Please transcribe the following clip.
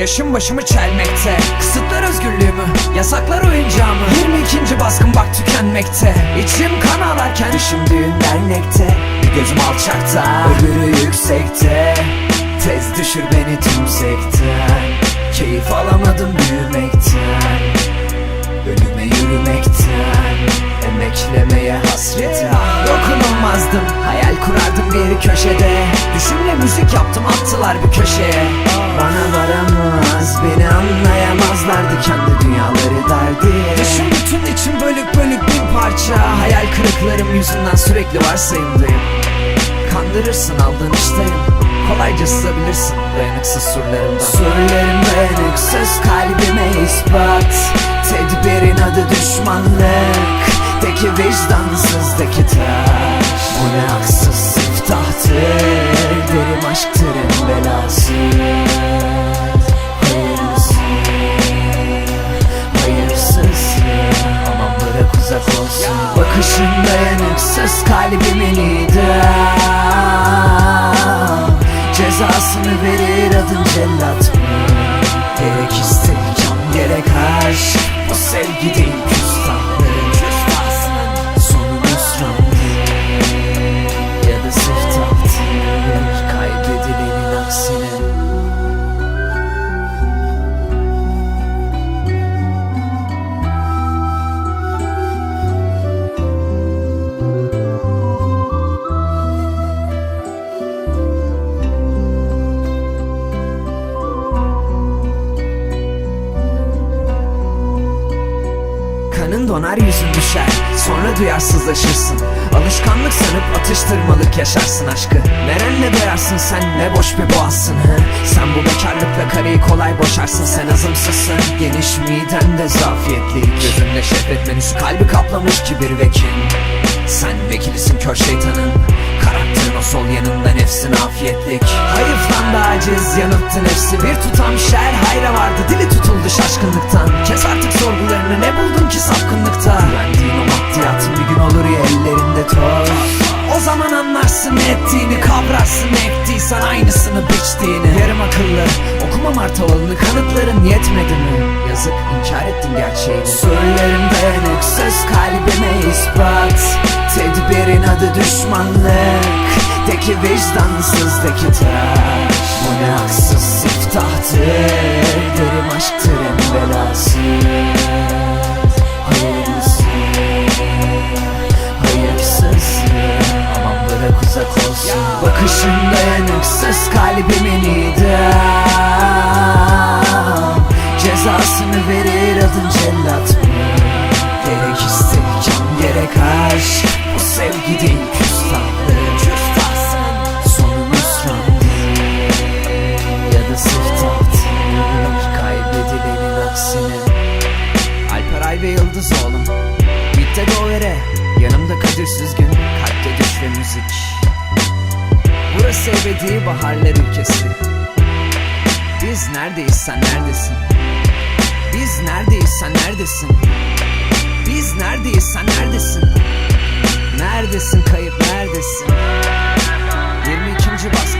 Yaşım başımı çelmekte. Kısıtlar özgürlüğümü Yasaklar oyuncağımı. 22. baskın bak tükenmekte. İçim kan ağlarken Dışım düğün dernekte. Gözüm alçakta Öbürü yüksekte. Tez düşür beni tümsekten Keyif alamadım büyümekten. Ölüme yürümekten. Emeklemeye hasretim. Dokunulmazdım Hayal kurardım bir köşede. Düşümle müzik yaptım attılar bir köşeye. Bana varamaz Beni anlayamazlardı Kendi dünyaları derdi. Düşüm bütün içim bölük bölük bir parça. Hayal kırıklarım yüzünden sürekli varsayımdayım. Kandırırsın aldanıştayım. Kolayca sızabilirsin dayanıksız surlarımdan. Surlarım dayanıksız kalbime ispat. Tedbirin adı düşmanlık. De ki vicdansızdaki taş. Bu ne kalbimin idam Cezasını verir adın cellat? Gerek istek can gerek aşk. Bu sevgi değil küstahların Sonu hüsrandır Ya da siftahtır Kaybedilenin aksine donar yüzün düşer. Sonra duyarsızlaşırsın. Alışkanlık sanıp atıştırmalık yaşarsın aşkı. Nerenle doyarsın sen ne boş bir boğazsın he? Sen bu bekarlıkla karıyı kolay boşarsın Sen azımsızsın. Geniş midende zafiyetlik Gözünde şehvet menüsü kalbi kaplamış kibir ve kin Sen vekilisin kör şeytanın. Karakterin o sol yanında nefsin afiyetlik. Hayıflandı aciz yanılttı nefsi Bir tutam şer hayra vardı Dili tutuldu şaşkınlıktan buldun ki sapkınlıkta. Güvendiğin o maddiyatın bir gün olur ya ellerinde toz O zaman anlarsın ne ettiğini Kavrarsın ne ettiysen aynısını biçtiğini. Yarım akıllı okuma martavalını Kanıtların yetmedi mi? Yazık inkar ettin gerçeğini Söylerim dayanıksız kalbime ispat. Tedbirin adı düşmanlık. De ki vicdansızdaki taş Bu ne haksız siftahtır Derim aşktır en belası aşk Bu sevgi değil küstahlık. Sonu hüsrandır Ya da siftahtır Kaybedilenin aksine Alper Ay ve Yıldız oğlum Bitte doğere. Yanımda Kadir Süzgün Kalpte düş ve müzik. Burası ebedi baharlar ülkesi. Biz neredeyiz sen neredesin? Biz neredeyiz sen neredesin? Biz neredeyiz sen neredesin Neredesin kayıp neredesin 22. baskı